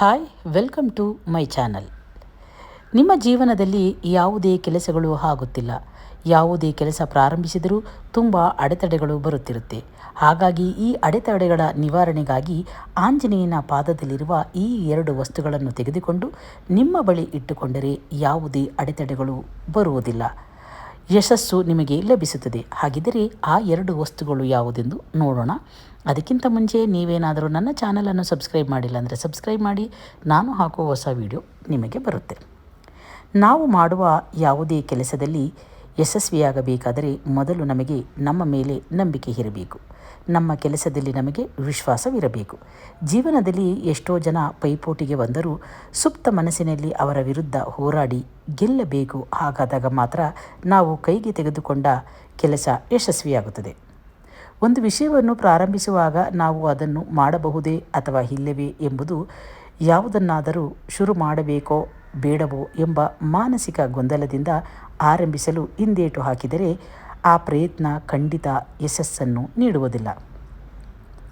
Hi welcome to my channel ನಿಮ್ಮ ಜೀವನದಲ್ಲಿ ಯಾವುದೇ ಕೆಲಸಗಳು ಆಗುತ್ತಿಲ್ಲ. ಯಾವುದೇ ಕೆಲಸ ಪ್ರಾರಂಭಿಸಿದರೂ ತುಂಬ ಅಡೆತಡೆಗಳು ಬರುತ್ತಿರುತ್ತೆ. ಹಾಗಾಗಿ ಈ ಅಡೆತಡೆಗಳ ನಿವಾರಣೆಗಾಗಿ ಆಂಜನೇಯನ ಪಾದದಲ್ಲಿರುವ ಈ ಎರಡು ವಸ್ತುಗಳನ್ನು ತೆಗೆದುಕೊಂಡು ನಿಮ್ಮ ಬಳಿ ಇಟ್ಟುಕೊಂಡರೆ ಯಾವುದೇ ಅಡೆತಡೆಗಳು ಬರುವುದಿಲ್ಲ. ಯಶಸ್ಸು ನಿಮಗೆ ಲಭಿಸುತ್ತದೆ. ಹಾಗಿದ್ದರೆ ಆ ಎರಡು ವಸ್ತುಗಳು ಯಾವುದೆಂದು ನೋಡೋಣ. ಅದಕ್ಕಿಂತ ಮುಂಚೆ ನೀವೇನಾದರೂ ನನ್ನ ಚಾನಲನ್ನು ಸಬ್ಸ್ಕ್ರೈಬ್ ಮಾಡಿಲ್ಲ ಅಂದರೆ ಸಬ್ಸ್ಕ್ರೈಬ್ ಮಾಡಿ. ನಾನು ಹಾಕುವ ಹೊಸ ವಿಡಿಯೋ ನಿಮಗೆ ಬರುತ್ತೆ. ನಾವು ಮಾಡುವ ಯಾವುದೇ ಕೆಲಸದಲ್ಲಿ ಯಶಸ್ವಿಯಾಗಬೇಕಾದರೆ ಮೊದಲು ನಮಗೆ ನಮ್ಮ ಮೇಲೆ ನಂಬಿಕೆ ಇರಬೇಕು. ನಮ್ಮ ಕೆಲಸದಲ್ಲಿ ನಮಗೆ ವಿಶ್ವಾಸವಿರಬೇಕು. ಜೀವನದಲ್ಲಿ ಎಷ್ಟೋ ಜನ ಪೈಪೋಟಿಗೆ ಬಂದರೂ ಸುಪ್ತ ಮನಸ್ಸಿನಲ್ಲಿ ಅವರ ವಿರುದ್ಧ ಹೋರಾಡಿ ಗೆಲ್ಲಬೇಕು ಹಾಗಾದಾಗ ಮಾತ್ರ ನಾವು ಕೈಗೆ ತೆಗೆದುಕೊಂಡ ಕೆಲಸ ಯಶಸ್ವಿಯಾಗುತ್ತದೆ. ಒಂದು ವಿಷಯವನ್ನು ಪ್ರಾರಂಭಿಸುವಾಗ ನಾವು ಅದನ್ನು ಮಾಡಬಹುದೇ ಅಥವಾ ಇಲ್ಲವೇ ಎಂಬುದು ಯಾವುದನ್ನಾದರೂ ಶುರು ಮಾಡಬೇಕೋ ಬೇಡವೋ ಎಂಬ ಮಾನಸಿಕ ಗೊಂದಲದಿಂದ ಆರಂಭಿಸಲು ಹಿಂದೇಟು ಹಾಕಿದರೆ ಆ ಪ್ರಯತ್ನ ಖಂಡಿತ ಯಶಸ್ಸನ್ನು ನೀಡುವುದಿಲ್ಲ.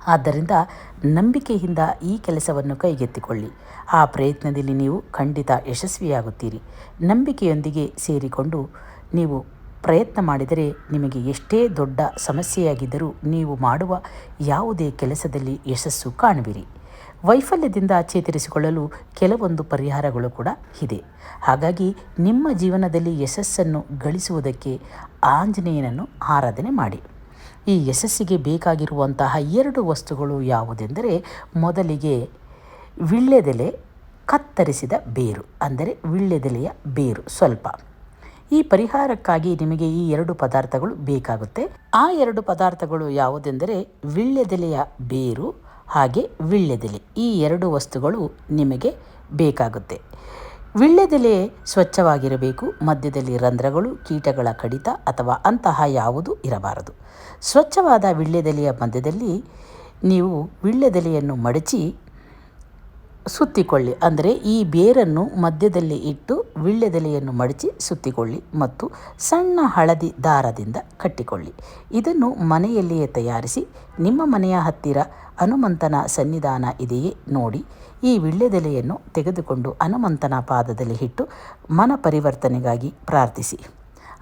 ಆದ್ದರಿಂದ ನಂಬಿಕೆಯಿಂದ ಈ ಕೆಲಸವನ್ನು ಕೈಗೆತ್ತಿಕೊಳ್ಳಿ. ಆ ಪ್ರಯತ್ನದಲ್ಲಿ ನೀವು ಖಂಡಿತ ಯಶಸ್ವಿಯಾಗುತ್ತೀರಿ. ನಂಬಿಕೆಯೊಂದಿಗೆ ಸೇರಿಕೊಂಡು ನೀವು ಪ್ರಯತ್ನ ಮಾಡಿದರೆ ನಿಮಗೆ ಎಷ್ಟೇ ದೊಡ್ಡ ಸಮಸ್ಯೆಯಾಗಿದ್ದರೂ ನೀವು ಮಾಡುವ ಯಾವುದೇ ಕೆಲಸದಲ್ಲಿ ಯಶಸ್ಸು ಕಾಣುವಿರಿ. ವೈಫಲ್ಯದಿಂದ ಚೇತರಿಸಿಕೊಳ್ಳಲು ಕೆಲವೊಂದು ಪರಿಹಾರಗಳು ಕೂಡ ಇದೆ. ಹಾಗಾಗಿ ನಿಮ್ಮ ಜೀವನದಲ್ಲಿ ಯಶಸ್ಸನ್ನು ಗಳಿಸುವುದಕ್ಕೆ ಆಂಜನೇಯನನ್ನು ಆರಾಧನೆ ಮಾಡಿ. ಈ ಯಶಸ್ಸಿಗೆ ಬೇಕಾಗಿರುವಂತಹ ಎರಡು ವಸ್ತುಗಳು ಯಾವುದೆಂದರೆ ಮೊದಲಿಗೆ ವಿಳ್ಳೆದೆಲೆ ಕತ್ತರಿಸಿದ ಬೇರು, ಅಂದರೆ ವಿಳ್ಳೆದೆಲೆಯ ಬೇರು ಸ್ವಲ್ಪ. ಈ ಪರಿಹಾರಕ್ಕಾಗಿ ನಿಮಗೆ ಈ ಎರಡು ಪದಾರ್ಥಗಳು ಬೇಕಾಗುತ್ತೆ. ಆ ಎರಡು ಪದಾರ್ಥಗಳು ಯಾವುದೆಂದರೆ ವಿಳ್ಳೆದೆಲೆಯ ಬೇರು ಹಾಗೆ ವೀಳ್ಯದೆಲೆ. ಈ ಎರಡು ವಸ್ತುಗಳು ನಿಮಗೆ ಬೇಕಾಗುತ್ತೆ. ವೀಳ್ಯದೆಲೆ ಸ್ವಚ್ಛವಾಗಿರಬೇಕು. ಮಧ್ಯದಲ್ಲಿ ರಂಧ್ರಗಳು, ಕೀಟಗಳ ಕಡಿತ ಅಥವಾ ಅಂತಹ ಯಾವುದು ಇರಬಾರದು. ಸ್ವಚ್ಛವಾದ ವೀಳ್ಯದೆಲೆಯ ಮಧ್ಯದಲ್ಲಿ ನೀವು ವೀಳ್ಯದೆಲೆಯನ್ನು ಮಡಚಿ ಸುತ್ತಿಕೊಳ್ಳಿ. ಅಂದರೆ ಈ ಬೇರನ್ನು ಮಧ್ಯದಲ್ಲಿ ಇಟ್ಟು ವಿಳ್ಳೆದೆಲೆಯನ್ನು ಮಡಚಿ ಸುತ್ತಿಕೊಳ್ಳಿ ಮತ್ತು ಸಣ್ಣ ಹಳದಿ ದಾರದಿಂದ ಕಟ್ಟಿಕೊಳ್ಳಿ. ಇದನ್ನು ಮನೆಯಲ್ಲಿಯೇ ತಯಾರಿಸಿ ನಿಮ್ಮ ಮನೆಯ ಹತ್ತಿರ ಹನುಮಂತನ ಸನ್ನಿಧಾನ ಇದೆಯೇ ನೋಡಿ ಈ ವಿಳ್ಳೆದೆಲೆಯನ್ನು ತೆಗೆದುಕೊಂಡು ಹನುಮಂತನ ಪಾದದಲ್ಲಿ ಇಟ್ಟು ಮನ ಪರಿವರ್ತನೆಗಾಗಿ ಪ್ರಾರ್ಥಿಸಿ.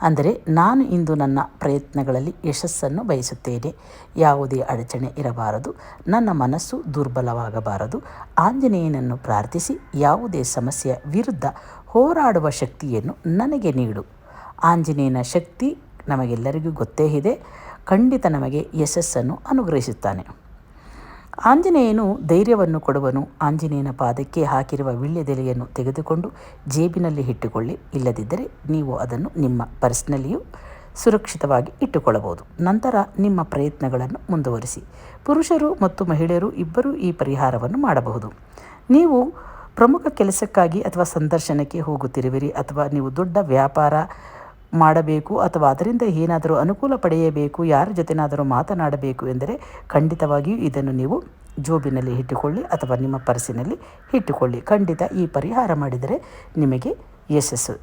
ಅಂದರೆ ನಾನು ಇಂದು ನನ್ನ ಪ್ರಯತ್ನಗಳಲ್ಲಿ ಯಶಸ್ಸನ್ನು ಬಯಸುತ್ತೇನೆ. ಯಾವುದೇ ಅಡಚಣೆ ಇರಬಾರದು. ನನ್ನ ಮನಸ್ಸು ದುರ್ಬಲವಾಗಬಾರದು. ಆಂಜನೇಯನನ್ನು ಪ್ರಾರ್ಥಿಸಿ ಯಾವುದೇ ಸಮಸ್ಯೆಯ ವಿರುದ್ಧ ಹೋರಾಡುವ ಶಕ್ತಿಯನ್ನು ನನಗೆ ನೀಡು. ಆಂಜನೇಯನ ಶಕ್ತಿ ನಮಗೆಲ್ಲರಿಗೂ ಗೊತ್ತೇ ಇದೆ. ಖಂಡಿತ ನಮಗೆ ಯಶಸ್ಸನ್ನು ಅನುಗ್ರಹಿಸುತ್ತಾನೆ. ಆಂಜನೇಯನು ಧೈರ್ಯವನ್ನು ಕೊಡುವನು. ಆಂಜನೇಯನ ಪಾದಕ್ಕೆ ಹಾಕಿರುವ ವಿಳ್ಯದೆಲೆಯನ್ನು ತೆಗೆದುಕೊಂಡು ಜೇಬಿನಲ್ಲಿ ಇಟ್ಟುಕೊಳ್ಳಿ. ಇಲ್ಲದಿದ್ದರೆ ನೀವು ಅದನ್ನು ನಿಮ್ಮ ಪರ್ಸ್ನಲ್ಲಿಯೂ ಸುರಕ್ಷಿತವಾಗಿ ಇಟ್ಟುಕೊಳ್ಳಬಹುದು. ನಂತರ ನಿಮ್ಮ ಪ್ರಯತ್ನಗಳನ್ನು ಮುಂದುವರಿಸಿ. ಪುರುಷರು ಮತ್ತು ಮಹಿಳೆಯರು ಇಬ್ಬರೂ ಈ ಪರಿಹಾರವನ್ನು ಮಾಡಬಹುದು. ನೀವು ಪ್ರಮುಖ ಕೆಲಸಕ್ಕಾಗಿ ಅಥವಾ ಸಂದರ್ಶನಕ್ಕೆ ಹೋಗುತ್ತಿರುವಿರಿ ಅಥವಾ ನೀವು ದೊಡ್ಡ ವ್ಯಾಪಾರ ಮಾಡಬೇಕು ಅಥವಾ ಅದರಿಂದ ಏನಾದರೂ ಅನುಕೂಲ ಪಡೆಯಬೇಕು, ಯಾರ ಜೊತೆನಾದರೂ ಮಾತನಾಡಬೇಕು ಎಂದರೆ ಖಂಡಿತವಾಗಿಯೂ ಇದನ್ನು ನೀವು ಜೋಬಿನಲ್ಲಿ ಇಟ್ಟುಕೊಳ್ಳಿ ಅಥವಾ ನಿಮ್ಮ ಪರ್ಸಿನಲ್ಲಿ ಇಟ್ಟುಕೊಳ್ಳಿ. ಖಂಡಿತ ಈ ಪರಿಹಾರ ಮಾಡಿದರೆ ನಿಮಗೆ ಯಶಸ್ಸು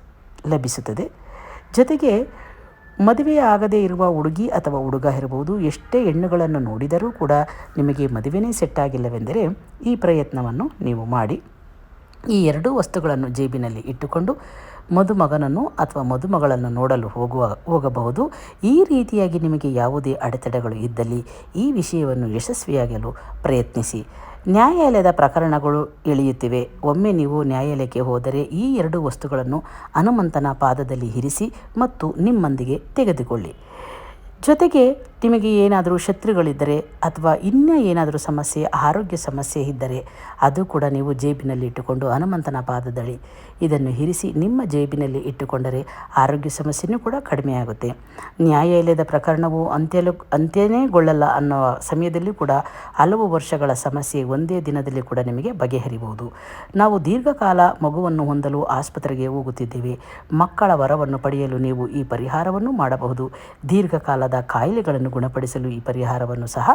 ಲಭಿಸುತ್ತದೆ. ಜೊತೆಗೆ ಮದುವೆ ಆಗದೇ ಇರುವ ಹುಡುಗಿ ಅಥವಾ ಹುಡುಗ ಇರಬಹುದು. ಎಷ್ಟೇ ಹೆಣ್ಣುಗಳನ್ನು ನೋಡಿದರೂ ಕೂಡ ನಿಮಗೆ ಮದುವೆನೇ ಸೆಟ್ ಆಗಿಲ್ಲವೆಂದರೆ ಈ ಪ್ರಯತ್ನವನ್ನು ನೀವು ಮಾಡಿ. ಈ ಎರಡೂ ವಸ್ತುಗಳನ್ನು ಜೇಬಿನಲ್ಲಿ ಇಟ್ಟುಕೊಂಡು ಮದುಮಗನನ್ನು ಅಥವಾ ಮದುಮಗಳನ್ನು ನೋಡಲು ಹೋಗುವ, ಹೋಗಬಹುದು. ಈ ರೀತಿಯಾಗಿ ನಿಮಗೆ ಯಾವುದೇ ಅಡೆತಡೆಗಳು ಇದ್ದಲ್ಲಿ ಈ ವಿಷಯವನ್ನು ಯಶಸ್ವಿಯಾಗಲು ಪ್ರಯತ್ನಿಸಿ. ನ್ಯಾಯಾಲಯದ ಪ್ರಕರಣಗಳು ಇಳಿಯುತ್ತಿವೆ. ಒಮ್ಮೆ ನೀವು ನ್ಯಾಯಾಲಯಕ್ಕೆ ಹೋದರೆ ಈ ಎರಡು ವಸ್ತುಗಳನ್ನು ಹನುಮಂತನ ಪಾದದಲ್ಲಿ ಇರಿಸಿ ಮತ್ತು ನಿಮ್ಮೊಂದಿಗೆ ತೆಗೆದುಕೊಳ್ಳಿ. ಜೊತೆಗೆ ನಿಮಗೆ ಏನಾದರೂ ಶತ್ರುಗಳಿದ್ದರೆ ಅಥವಾ ಇನ್ನೂ ಏನಾದರೂ ಸಮಸ್ಯೆ, ಆರೋಗ್ಯ ಸಮಸ್ಯೆ ಇದ್ದರೆ ಅದು ಕೂಡ ನೀವು ಜೇಬಿನಲ್ಲಿ ಇಟ್ಟುಕೊಂಡು ಹನುಮಂತನ ಪಾದದಳಿ ಇದನ್ನು ಇರಿಸಿ ನಿಮ್ಮ ಜೇಬಿನಲ್ಲಿ ಇಟ್ಟುಕೊಂಡರೆ ಆರೋಗ್ಯ ಸಮಸ್ಯೆಯೂ ಕೂಡ ಕಡಿಮೆಯಾಗುತ್ತೆ. ನ್ಯಾಯಾಲಯದ ಪ್ರಕರಣವು ಅಂತ್ಯಲು, ಅಂತ್ಯನೇಗೊಳ್ಳಲ್ಲ ಅನ್ನೋ ಸಮಯದಲ್ಲಿ ಕೂಡ ಹಲವು ವರ್ಷಗಳ ಸಮಸ್ಯೆ ಒಂದೇ ದಿನದಲ್ಲಿ ಕೂಡ ನಿಮಗೆ ಬಗೆಹರಿಬಹುದು. ನಾವು ದೀರ್ಘಕಾಲ ಮಗುವನ್ನು ಹೊಂದಲು ಆಸ್ಪತ್ರೆಗೆ ಹೋಗುತ್ತಿದ್ದೇವೆ. ಮಕ್ಕಳ ವರವನ್ನು ಪಡೆಯಲು ನೀವು ಈ ಪರಿಹಾರವನ್ನು ಮಾಡಬಹುದು. ದೀರ್ಘಕಾಲದ ಕಾಯಿಲೆಗಳನ್ನು ಗುಣಪಡಿಸಲು ಈ ಪರಿಹಾರವನ್ನು ಸಹ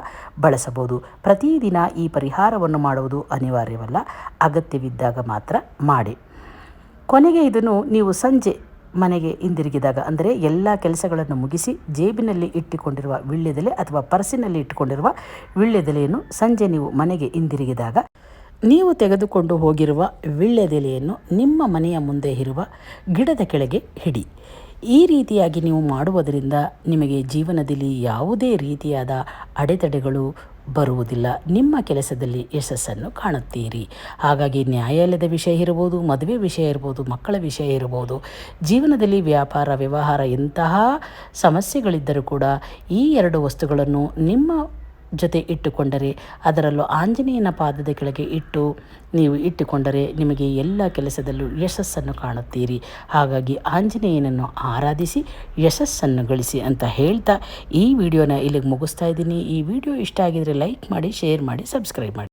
ಬಳಸಬಹುದು. ಪ್ರತಿದಿನ ಈ ಪರಿಹಾರವನ್ನು ಮಾಡುವುದು ಅನಿವಾರ್ಯವಲ್ಲ, ಅಗತ್ಯವಿದ್ದಾಗ ಮಾತ್ರ ಮಾಡಿ. ಕೊನೆಗೆ ಇದನ್ನು ನೀವು ಸಂಜೆ ಮನೆಗೆ ಹಿಂದಿರುಗಿದಾಗ, ಅಂದರೆ ಎಲ್ಲ ಕೆಲಸಗಳನ್ನು ಮುಗಿಸಿ ಜೇಬಿನಲ್ಲಿ ಇಟ್ಟುಕೊಂಡಿರುವ ವಿಳ್ಯದೆಲೆ ಅಥವಾ ಪರ್ಸಿನಲ್ಲಿ ಇಟ್ಟುಕೊಂಡಿರುವ ವಿಳ್ಯದೆಲೆಯನ್ನು ಸಂಜೆ ನೀವು ಮನೆಗೆ ಹಿಂದಿರುಗಿದಾಗ, ನೀವು ತೆಗೆದುಕೊಂಡು ಹೋಗಿರುವ ವೀಳ್ಯದೆಲೆಯನ್ನು ನಿಮ್ಮ ಮನೆಯ ಮುಂದೆ ಇರುವ ಗಿಡದ ಕೆಳಗೆ ಹಿಡಿ. ಈ ರೀತಿಯಾಗಿ ನೀವು ಮಾಡುವುದರಿಂದ ನಿಮಗೆ ಜೀವನದಲ್ಲಿ ಯಾವುದೇ ರೀತಿಯಾದ ಅಡೆತಡೆಗಳು ಬರುವುದಿಲ್ಲ. ನಿಮ್ಮ ಕೆಲಸದಲ್ಲಿ ಯಶಸ್ಸನ್ನು ಕಾಣುತ್ತೀರಿ. ಹಾಗಾಗಿ ನ್ಯಾಯಾಲಯದ ವಿಷಯ ಇರ್ಬೋದು ಮದುವೆ ವಿಷಯ ಇರ್ಬೋದು ಮಕ್ಕಳ ವಿಷಯ ಇರ್ಬೋದು ಜೀವನದಲ್ಲಿ ವ್ಯಾಪಾರ, ವ್ಯವಹಾರ ಇಂತಹ ಸಮಸ್ಯೆಗಳಿದ್ದರೂ ಕೂಡ ಈ ಎರಡು ವಸ್ತುಗಳನ್ನು ನಿಮ್ಮ ಜೊತೆ ಇಟ್ಟುಕೊಂಡರೆ, ಅದರಲ್ಲೂ ಆಂಜನೇಯನ ಪಾದದ ಕೆಳಗೆ ಇಟ್ಟು ನೀವು ಇಟ್ಟುಕೊಂಡರೆ ನಿಮಗೆ ಎಲ್ಲ ಕೆಲಸದಲ್ಲೂ ಯಶಸ್ಸನ್ನು ಕಾಣುತ್ತೀರಿ. ಹಾಗಾಗಿ ಆಂಜನೇಯನನ್ನು ಆರಾಧಿಸಿ, ಯಶಸ್ಸನ್ನು ಗಳಿಸಿ ಅಂತ ಹೇಳ್ತಾ ಈ ವಿಡಿಯೋನ ಇಲ್ಲಿಗೆ ಮುಗಿಸ್ತಾ ಇದ್ದೀನಿ. ಈ ವಿಡಿಯೋ ಇಷ್ಟ ಆಗಿದರೆ ಲೈಕ್ ಮಾಡಿ, ಶೇರ್ ಮಾಡಿ, ಸಬ್ಸ್ಕ್ರೈಬ್ ಮಾಡಿ.